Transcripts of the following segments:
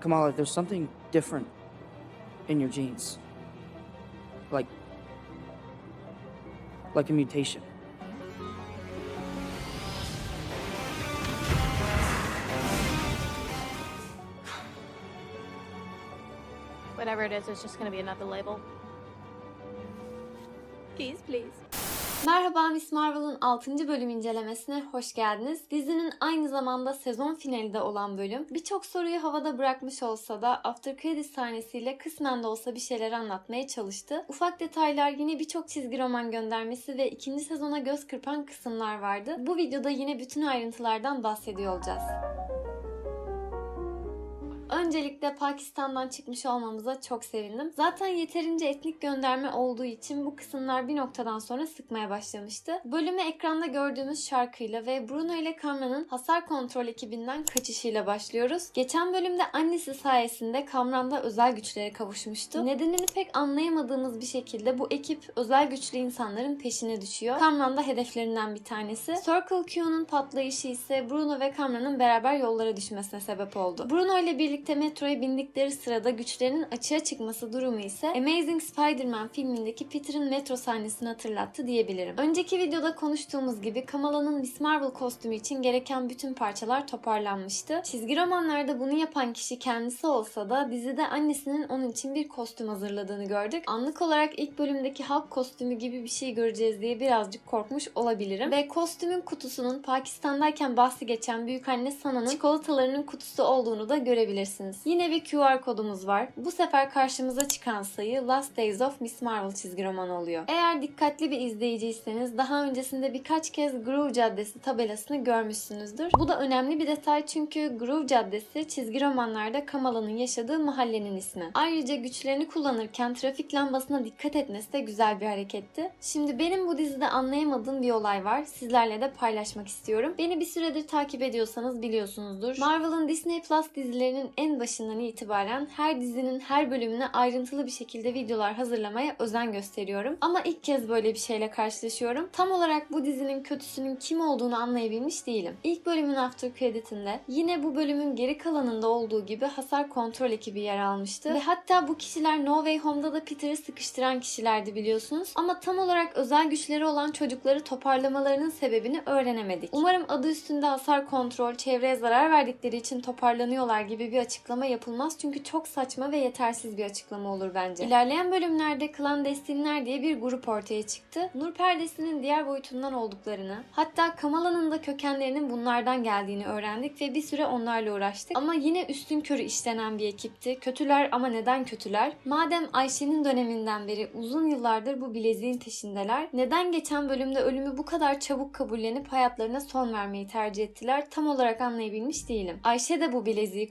Kamala, there's something different in your genes. Like, like a mutation. Whatever it is, it's just gonna be another label. Keys, please. Merhaba Miss Marvel'ın 6. bölüm incelemesine hoş geldiniz. Dizinin aynı zamanda sezon finali de olan bölüm. Birçok soruyu havada bırakmış olsa da After Credits sahnesiyle kısmen de olsa bir şeyler anlatmaya çalıştı. Ufak detaylar yine birçok çizgi roman göndermesi ve ikinci sezona göz kırpan kısımlar vardı. Bu videoda yine bütün ayrıntılardan bahsediyor olacağız. Öncelikle Pakistan'dan çıkmış olmamıza çok sevindim. Zaten yeterince etnik gönderme olduğu için bu kısımlar bir noktadan sonra sıkmaya başlamıştı. Bölümü ekranda gördüğümüz şarkıyla ve Bruno ile Kamran'ın hasar kontrol ekibinden kaçışıyla başlıyoruz. Geçen bölümde annesi sayesinde Kamran da özel güçlere kavuşmuştu. Nedenini pek anlayamadığımız bir şekilde bu ekip özel güçlü insanların peşine düşüyor. Kamran da hedeflerinden bir tanesi. Circle Q'nun patlayışı ise Bruno ve Kamran'ın beraber yollara düşmesine sebep oldu. Bruno ile birlikte metroya bindikleri sırada güçlerinin açığa çıkması durumu ise Amazing Spider-Man filmindeki Peter'ın metro sahnesini hatırlattı diyebilirim. Önceki videoda konuştuğumuz gibi Kamala'nın Miss Marvel kostümü için gereken bütün parçalar toparlanmıştı. Çizgi romanlarda bunu yapan kişi kendisi olsa da dizide annesinin onun için bir kostüm hazırladığını gördük. Anlık olarak ilk bölümdeki halk kostümü gibi bir şey göreceğiz diye birazcık korkmuş olabilirim. Ve kostümün kutusunun Pakistan'dayken bahsi geçen büyük anne Sana'nın çikolatalarının kutusu olduğunu da görebilirsiniz. Yine bir QR kodumuz var. Bu sefer karşımıza çıkan sayı Last Days of Miss Marvel çizgi romanı oluyor. Eğer dikkatli bir izleyiciyseniz daha öncesinde birkaç kez Groove Caddesi tabelasını görmüşsünüzdür. Bu da önemli bir detay çünkü Groove Caddesi çizgi romanlarda Kamala'nın yaşadığı mahallenin ismi. Ayrıca güçlerini kullanırken trafik lambasına dikkat etmesi de güzel bir hareketti. Şimdi benim bu dizide anlayamadığım bir olay var. Sizlerle de paylaşmak istiyorum. Beni bir süredir takip ediyorsanız biliyorsunuzdur. Marvel'ın Disney Plus dizilerinin en başından itibaren her dizinin her bölümüne ayrıntılı bir şekilde videolar hazırlamaya özen gösteriyorum. Ama ilk kez böyle bir şeyle karşılaşıyorum. Tam olarak bu dizinin kötüsünün kim olduğunu anlayabilmiş değilim. İlk bölümün after creditinde yine bu bölümün geri kalanında olduğu gibi hasar kontrol ekibi yer almıştı. Ve hatta bu kişiler No Way Home'da da Peter'ı sıkıştıran kişilerdi biliyorsunuz. Ama tam olarak özel güçleri olan çocukları toparlamalarının sebebini öğrenemedik. Umarım adı üstünde hasar kontrol, çevreye zarar verdikleri için toparlanıyorlar gibi bir açıklama yapılmaz. Çünkü çok saçma ve yetersiz bir açıklama olur bence. İlerleyen bölümlerde klandestinler diye bir grup ortaya çıktı. Nur perdesinin diğer boyutundan olduklarını, hatta Kamala'nın da kökenlerinin bunlardan geldiğini öğrendik ve bir süre onlarla uğraştık. Ama yine üstün körü işlenen bir ekipti. Kötüler ama neden kötüler? Madem Ayşe'nin döneminden beri uzun yıllardır bu bileziğin peşindeler, neden geçen bölümde ölümü bu kadar çabuk kabullenip hayatlarına son vermeyi tercih ettiler tam olarak anlayabilmiş değilim. Ayşe de bu bileziği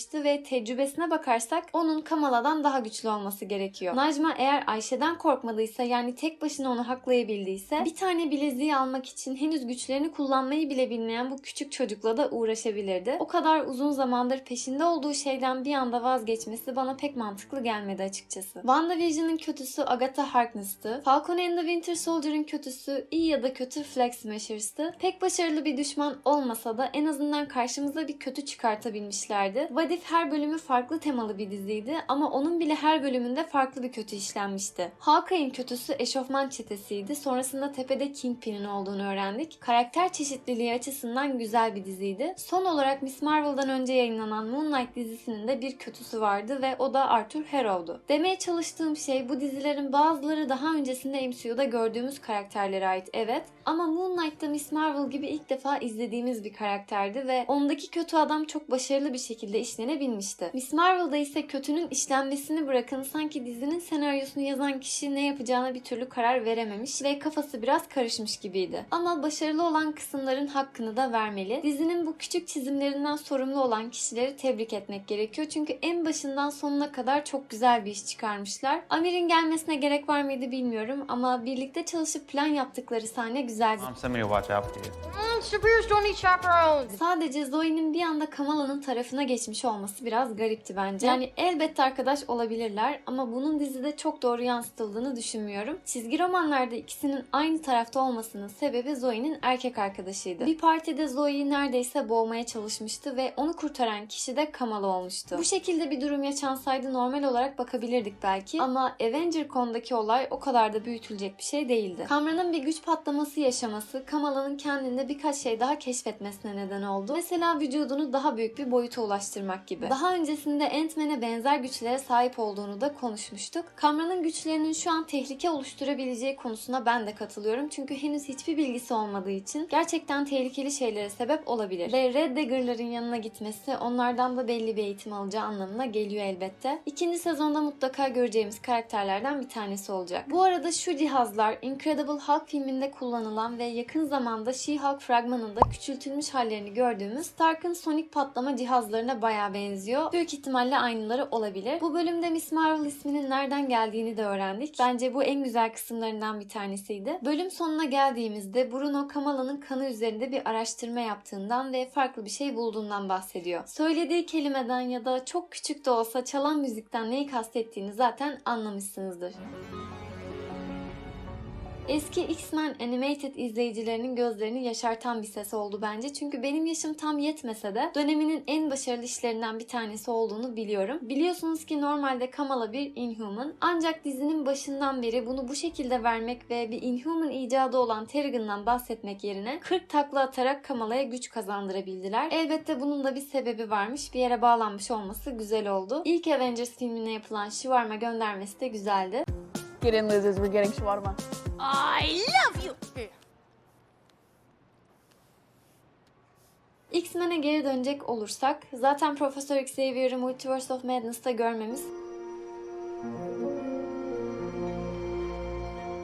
kullanmıştı ve tecrübesine bakarsak onun Kamala'dan daha güçlü olması gerekiyor. Najma eğer Ayşe'den korkmadıysa yani tek başına onu haklayabildiyse bir tane bileziği almak için henüz güçlerini kullanmayı bile bilmeyen bu küçük çocukla da uğraşabilirdi. O kadar uzun zamandır peşinde olduğu şeyden bir anda vazgeçmesi bana pek mantıklı gelmedi açıkçası. WandaVision'ın kötüsü Agatha Harkness'tı. Falcon and the Winter Soldier'ın kötüsü iyi ya da kötü Flag Smashers'tı. Pek başarılı bir düşman olmasa da en azından karşımıza bir kötü çıkartabilmişlerdi. What If her bölümü farklı temalı bir diziydi ama onun bile her bölümünde farklı bir kötü işlenmişti. Hawkeye'in kötüsü eşofman çetesiydi. Sonrasında tepede Kingpin'in olduğunu öğrendik. Karakter çeşitliliği açısından güzel bir diziydi. Son olarak Miss Marvel'dan önce yayınlanan Moonlight dizisinin de bir kötüsü vardı ve o da Arthur Harrow'du. Demeye çalıştığım şey bu dizilerin bazıları daha öncesinde MCU'da gördüğümüz karakterlere ait evet ama Moonlight'ta Miss Marvel gibi ilk defa izlediğimiz bir karakterdi ve ondaki kötü adam çok başarılı bir şekilde işlenebilmişti. Miss Marvel'da ise kötünün işlenmesini bırakın sanki dizinin senaryosunu yazan kişi ne yapacağına bir türlü karar verememiş ve kafası biraz karışmış gibiydi. Ama başarılı olan kısımların hakkını da vermeli. Dizinin bu küçük çizimlerinden sorumlu olan kişileri tebrik etmek gerekiyor. Çünkü en başından sonuna kadar çok güzel bir iş çıkarmışlar. Amir'in gelmesine gerek var mıydı bilmiyorum ama birlikte çalışıp plan yaptıkları sahne güzeldi. Mm, chaperones. Sadece Zoe'nin bir anda Kamala'nın tarafına geçmiş olması olması biraz garipti bence. Yani elbette arkadaş olabilirler ama bunun dizide çok doğru yansıtıldığını düşünmüyorum. Çizgi romanlarda ikisinin aynı tarafta olmasının sebebi Zoe'nin erkek arkadaşıydı. Bir partide Zoe'yi neredeyse boğmaya çalışmıştı ve onu kurtaran kişi de Kamala olmuştu. Bu şekilde bir durum yaşansaydı normal olarak bakabilirdik belki ama Avenger konudaki olay o kadar da büyütülecek bir şey değildi. Kamranın bir güç patlaması yaşaması Kamala'nın kendinde birkaç şey daha keşfetmesine neden oldu. Mesela vücudunu daha büyük bir boyuta ulaştırmak gibi. Daha öncesinde Ant-Man'e benzer güçlere sahip olduğunu da konuşmuştuk. Kamranın güçlerinin şu an tehlike oluşturabileceği konusuna ben de katılıyorum. Çünkü henüz hiçbir bilgisi olmadığı için gerçekten tehlikeli şeylere sebep olabilir. Ve Red Dagger'ların yanına gitmesi onlardan da belli bir eğitim alacağı anlamına geliyor elbette. İkinci sezonda mutlaka göreceğimiz karakterlerden bir tanesi olacak. Bu arada şu cihazlar Incredible Hulk filminde kullanılan ve yakın zamanda She-Hulk fragmanında küçültülmüş hallerini gördüğümüz Stark'ın sonik patlama cihazlarına baya benziyor. Büyük ihtimalle aynıları olabilir. Bu bölümde Miss Marvel isminin nereden geldiğini de öğrendik. Bence bu en güzel kısımlarından bir tanesiydi. Bölüm sonuna geldiğimizde Bruno Kamala'nın kanı üzerinde bir araştırma yaptığından ve farklı bir şey bulduğundan bahsediyor. Söylediği kelimeden ya da çok küçük de olsa çalan müzikten neyi kastettiğini zaten anlamışsınızdır. Eski X-Men Animated izleyicilerinin gözlerini yaşartan bir ses oldu bence. Çünkü benim yaşım tam yetmese de döneminin en başarılı işlerinden bir tanesi olduğunu biliyorum. Biliyorsunuz ki normalde Kamala bir Inhuman. Ancak dizinin başından beri bunu bu şekilde vermek ve bir Inhuman icadı olan Terrigan'dan bahsetmek yerine 40 takla atarak Kamala'ya güç kazandırabildiler. Elbette bunun da bir sebebi varmış. Bir yere bağlanmış olması güzel oldu. İlk Avengers filmine yapılan Shivarma göndermesi de güzeldi. Get in, lizards. We're getting shawarma. I love you. X-Men'e geri dönecek olursak zaten Profesör Xavier'ı Multiverse of Madness'ta görmemiz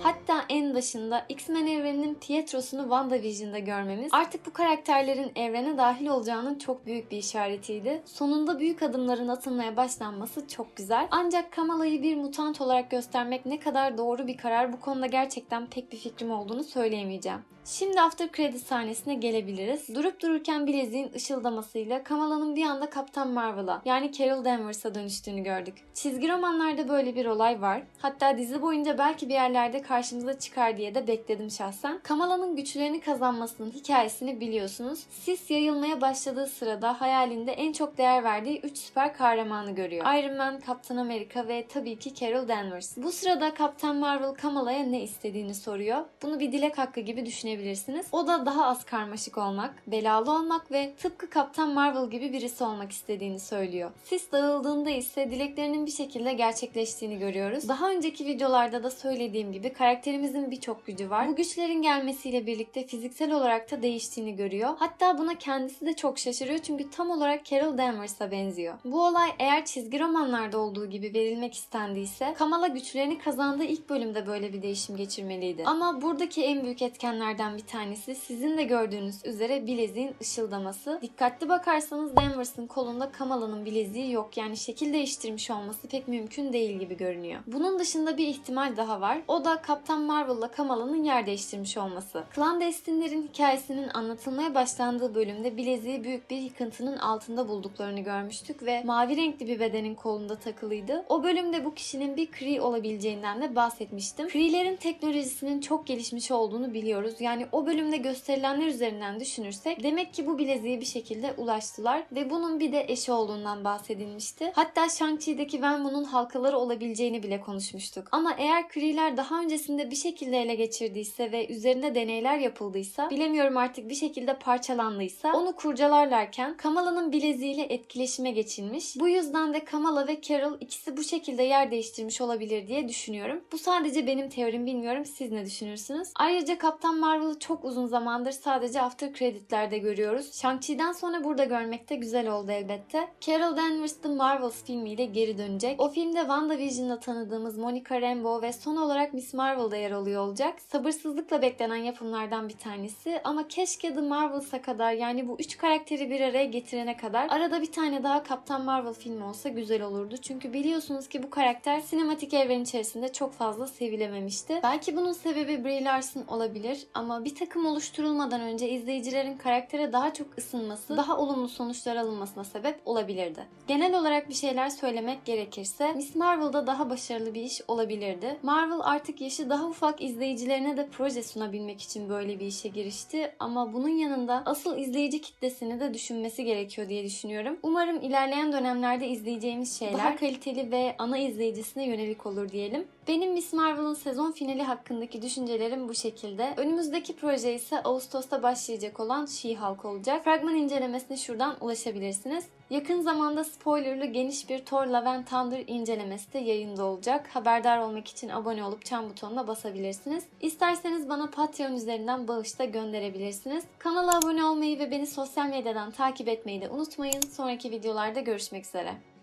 Hatta en başında X-Men evreninin Pietro'sunu WandaVision'da görmemiz artık bu karakterlerin evrene dahil olacağının çok büyük bir işaretiydi. Sonunda büyük adımların atılmaya başlanması çok güzel. Ancak Kamala'yı bir mutant olarak göstermek ne kadar doğru bir karar bu konuda gerçekten pek bir fikrim olduğunu söyleyemeyeceğim. Şimdi after credit sahnesine gelebiliriz. Durup dururken bileziğin ışıldamasıyla Kamala'nın bir anda Kaptan Marvel'a yani Carol Danvers'a dönüştüğünü gördük. Çizgi romanlarda böyle bir olay var. Hatta dizi boyunca belki bir yerlerde karşımıza çıkar diye de bekledim şahsen. Kamala'nın güçlerini kazanmasının hikayesini biliyorsunuz. Sis yayılmaya başladığı sırada hayalinde en çok değer verdiği 3 süper kahramanı görüyor. Iron Man, Kaptan Amerika ve tabii ki Carol Danvers. Bu sırada Kaptan Marvel Kamala'ya ne istediğini soruyor. Bunu bir dilek hakkı gibi düşünebilirsiniz. O da daha az karmaşık olmak, belalı olmak ve tıpkı Kaptan Marvel gibi birisi olmak istediğini söylüyor. Sis dağıldığında ise dileklerinin bir şekilde gerçekleştiğini görüyoruz. Daha önceki videolarda da söylediğim gibi karakterimizin birçok gücü var. Bu güçlerin gelmesiyle birlikte fiziksel olarak da değiştiğini görüyor. Hatta buna kendisi de çok şaşırıyor çünkü tam olarak Carol Danvers'a benziyor. Bu olay eğer çizgi romanlarda olduğu gibi verilmek istendiyse Kamala güçlerini kazandığı ilk bölümde böyle bir değişim geçirmeliydi. Ama buradaki en büyük etkenlerden bir tanesi sizin de gördüğünüz üzere bileziğin ışıldaması. Dikkatli bakarsanız Danvers'ın kolunda Kamala'nın bileziği yok. Yani şekil değiştirmiş olması pek mümkün değil gibi görünüyor. Bunun dışında bir ihtimal daha var. O da Kaptan Marvel'la Kamala'nın yer değiştirmiş olması. Clandestinlerin hikayesinin anlatılmaya başlandığı bölümde bileziği büyük bir yıkıntının altında bulduklarını görmüştük ve mavi renkli bir bedenin kolunda takılıydı. O bölümde bu kişinin bir Kree olabileceğinden de bahsetmiştim. Kree'lerin teknolojisinin çok gelişmiş olduğunu biliyoruz. Yani o bölümde gösterilenler üzerinden düşünürsek demek ki bu bileziğe bir şekilde ulaştılar ve bunun bir de eşi olduğundan bahsedilmişti. Hatta Shang-Chi'deki Wenwu'nun halkaları olabileceğini bile konuşmuştuk. Ama eğer Kree'ler daha öncesinde bir şekilde ele geçirdiyse ve üzerinde deneyler yapıldıysa, bilemiyorum artık bir şekilde parçalandıysa onu kurcalarlarken Kamala'nın bileziğiyle etkileşime geçilmiş. Bu yüzden de Kamala ve Carol ikisi bu şekilde yer değiştirmiş olabilir diye düşünüyorum. Bu sadece benim teorim bilmiyorum siz ne düşünürsünüz? Ayrıca Kaptan Marvel'ı çok uzun zamandır sadece after kreditlerde görüyoruz. Shang-Chi'den sonra burada görmek de güzel oldu elbette. Carol Danvers The Marvels filmiyle geri dönecek. O filmde WandaVision'da tanıdığımız Monica Rambeau ve son olarak Miss Marvel'da yer alıyor olacak. Sabırsızlıkla beklenen yapımlardan bir tanesi ama keşke The Marvels'a kadar yani bu üç karakteri bir araya getirene kadar arada bir tane daha Kaptan Marvel filmi olsa güzel olurdu. Çünkü biliyorsunuz ki bu karakter sinematik evren içerisinde çok fazla sevilememişti. Belki bunun sebebi Brie Larson olabilir ama bir takım oluşturulmadan önce izleyicilerin karaktere daha çok ısınması, daha olumlu sonuçlar alınmasına sebep olabilirdi. Genel olarak bir şeyler söylemek gerekirse Miss Marvel'da daha başarılı bir iş olabilirdi. Marvel artık yaşı daha ufak izleyicilerine de proje sunabilmek için böyle bir işe girişti ama bunun yanında asıl izleyici kitlesini de düşünmesi gerekiyor diye düşünüyorum. Umarım ilerleyen dönemlerde izleyeceğimiz şeyler daha kaliteli ve ana izleyicisine yönelik olur diyelim. Benim Miss Marvel'ın sezon finali hakkındaki düşüncelerim bu şekilde. Önümüzdeki proje ise Ağustos'ta başlayacak olan She-Hulk olacak. Fragman incelemesine şuradan ulaşabilirsiniz. Yakın zamanda spoilerlı geniş bir Thor Love and Thunder incelemesi de yayında olacak. Haberdar olmak için abone olup çan butonuna basabilirsiniz. İsterseniz bana Patreon üzerinden bağış da gönderebilirsiniz. Kanala abone olmayı ve beni sosyal medyadan takip etmeyi de unutmayın. Sonraki videolarda görüşmek üzere.